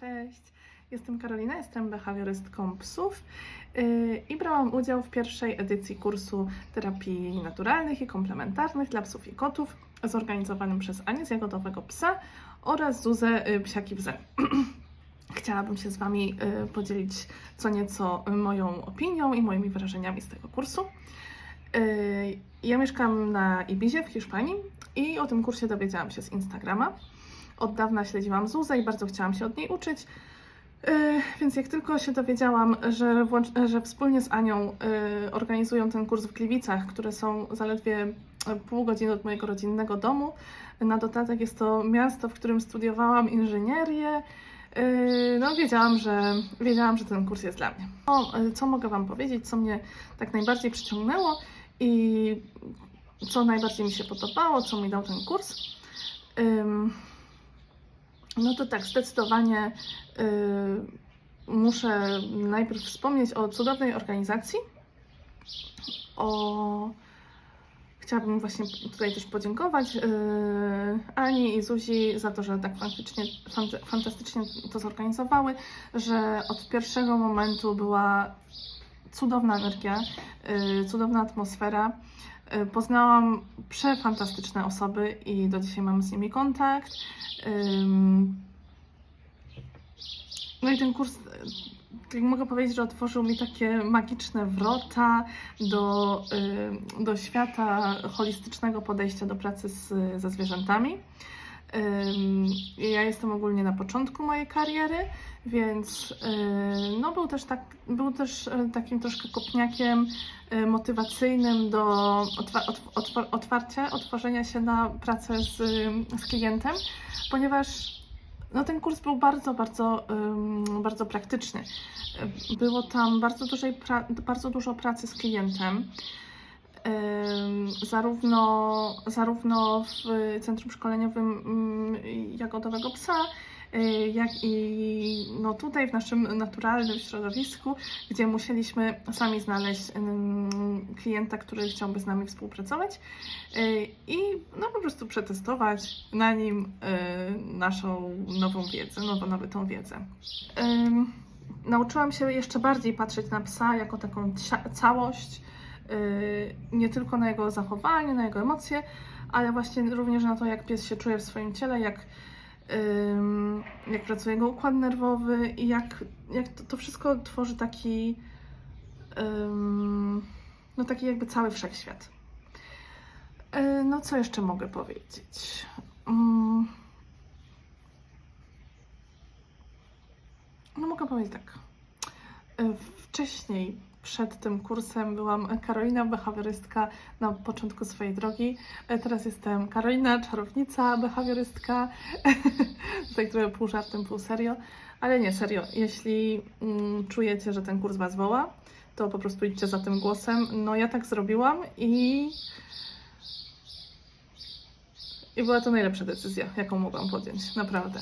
cześć. Jestem Karolina, jestem behawiorystką psów yy, i brałam udział w pierwszej edycji kursu terapii naturalnych i komplementarnych dla psów i kotów zorganizowanym przez Anię z Jagodowego Psa oraz Zuzę yy, Psiaki w Zen. Chciałabym się z Wami yy, podzielić co nieco moją opinią i moimi wrażeniami z tego kursu. Ja mieszkam na Ibizie w Hiszpanii i o tym kursie dowiedziałam się z Instagrama. Od dawna śledziłam Zuzę i bardzo chciałam się od niej uczyć. Yy, Więc jak tylko się dowiedziałam, że, że wspólnie z Anią yy, organizują ten kurs w Gliwicach, które są zaledwie pół godziny od mojego rodzinnego domu, na dodatek jest to miasto, w którym studiowałam inżynierię, yy, no wiedziałam, że, wiedziałam, że ten kurs jest dla mnie. Co mogę Wam powiedzieć, co mnie tak najbardziej przyciągnęło i co najbardziej mi się podobało, co mi dał ten kurs? No to tak, zdecydowanie y, muszę najpierw wspomnieć o cudownej organizacji. O... Chciałabym właśnie tutaj też podziękować y, Ani i Zuzi za to, że tak faktycznie, fant- fantastycznie to zorganizowały, że od pierwszego momentu była cudowna energia, y, cudowna atmosfera. Y, Poznałam przefantastyczne osoby i do dzisiaj mam z nimi kontakt. No i ten kurs, y, mogę powiedzieć, że otworzył mi takie magiczne wrota do, y, do świata holistycznego podejścia do pracy z, ze zwierzętami. Ja jestem ogólnie na początku mojej kariery, więc y, no był też, tak, był też y, takim troszkę kopniakiem y, motywacyjnym do otwa- otw- otw- otwarcia, otworzenia się na pracę z, z klientem, ponieważ no, ten kurs był bardzo, bardzo, bardzo praktyczny. Było tam bardzo, dużej bardzo dużo pracy z klientem. Zarówno, zarówno w Centrum Szkoleniowym mm, Jagodowego Psa, y, jak i no tutaj w naszym naturalnym środowisku, gdzie musieliśmy sami znaleźć klienta, który chciałby z nami współpracować y, i no po prostu przetestować na nim y, naszą nową wiedzę, nowo nabytą wiedzę. Nauczyłam się jeszcze bardziej patrzeć na psa jako taką całość, nie tylko na jego zachowanie, na jego emocje, ale właśnie również na to, jak pies się czuje w swoim ciele, jak, jak pracuje jego układ nerwowy i jak, jak to, to wszystko tworzy taki, no taki jakby cały wszechświat. Y, No co jeszcze mogę powiedzieć? Mm. No mogę powiedzieć tak. Y, Wcześniej, przed tym kursem byłam Karolina, behawiorystka na początku swojej drogi. Y, Teraz jestem Karolina, czarownica, behawiorystka. Tutaj trochę pół żartem, pół serio. Ale nie, serio. Jeśli mm, czujecie, że ten kurs Was woła, to po prostu idźcie za tym głosem. No ja tak zrobiłam i... I była to najlepsza decyzja, jaką mogłam podjąć. Naprawdę.